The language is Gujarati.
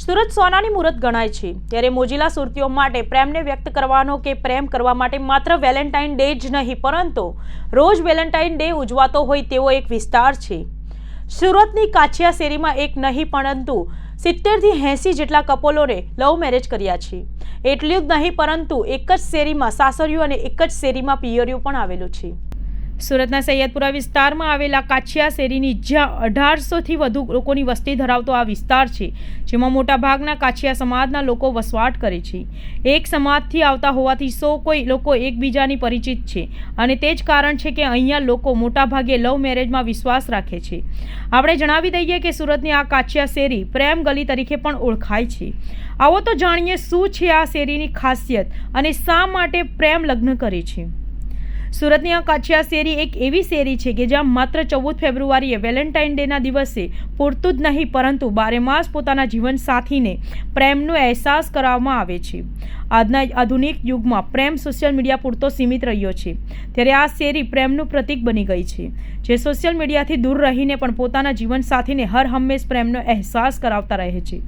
સુરત સોનાની મુહૂર્ત ગણાય છે. ત્યારે મોજીલા સુરતીઓ માટે પ્રેમને વ્યક્ત કરવાનો કે પ્રેમ કરવા માટે માત્ર વેલેન્ટાઇન ડે જ નહીં, પરંતુ રોજ વેલેન્ટાઇન ડે ઉજવાતો હોય તેવો એક વિસ્તાર છે. સુરતની કાછિયા શેરીમાં એક નહીં, પરંતુ સિત્તેરથી એંસી જેટલા કપોલોને લવ મેરેજ કર્યા છે. એટલું જ નહીં, પરંતુ એક જ શેરીમાં સાસરિયું અને એક જ શેરીમાં પિયરિયું પણ આવેલું છે. સુરતના સૈયદપુરા વિસ્તારમાં આવેલા કાછિયા શેરીની જ્યાં અઢારસોથી વધુ લોકોની વસ્તી ધરાવતો આ વિસ્તાર છે, જેમાં મોટાભાગના કાછિયા સમાજના લોકો વસવાટ કરે છે. એક સમાજથી આવતા હોવાથી સૌ કોઈ લોકો એકબીજાની પરિચિત છે અને તે જ કારણ છે કે અહીંયા લોકો મોટાભાગે લવ મેરેજમાં વિશ્વાસ રાખે છે. આપણે જણાવી દઈએ કે સુરતની આ કાછિયા શેરી પ્રેમ ગલી તરીકે પણ ઓળખાય છે. આવો તો જાણીએ શું છે આ શેરીની ખાસિયત અને શા માટે પ્રેમ લગ્ન કરે છે. સુરતની આ કાછિયા શેરી એક એવી શેરી છે કે જ્યાં માત્ર ચૌદ ફેબ્રુઆરીએ વેલેન્ટાઇન ડેના દિવસે પૂરતું જ નહીં, પરંતુ બારેમાસ પોતાના જીવનસાથીને પ્રેમનો અહેસાસ કરાવવામાં આવે છે. આજના આધુનિક યુગમાં પ્રેમ સોશિયલ મીડિયા પૂરતો સીમિત રહ્યો છે. ત્યારે આ શેરી પ્રેમનું પ્રતીક બની ગઈ છે, જે સોશિયલ મીડિયાથી દૂર રહીને પણ પોતાના જીવનસાથીને હર હંમેશ પ્રેમનો અહેસાસ કરાવતા રહે છે.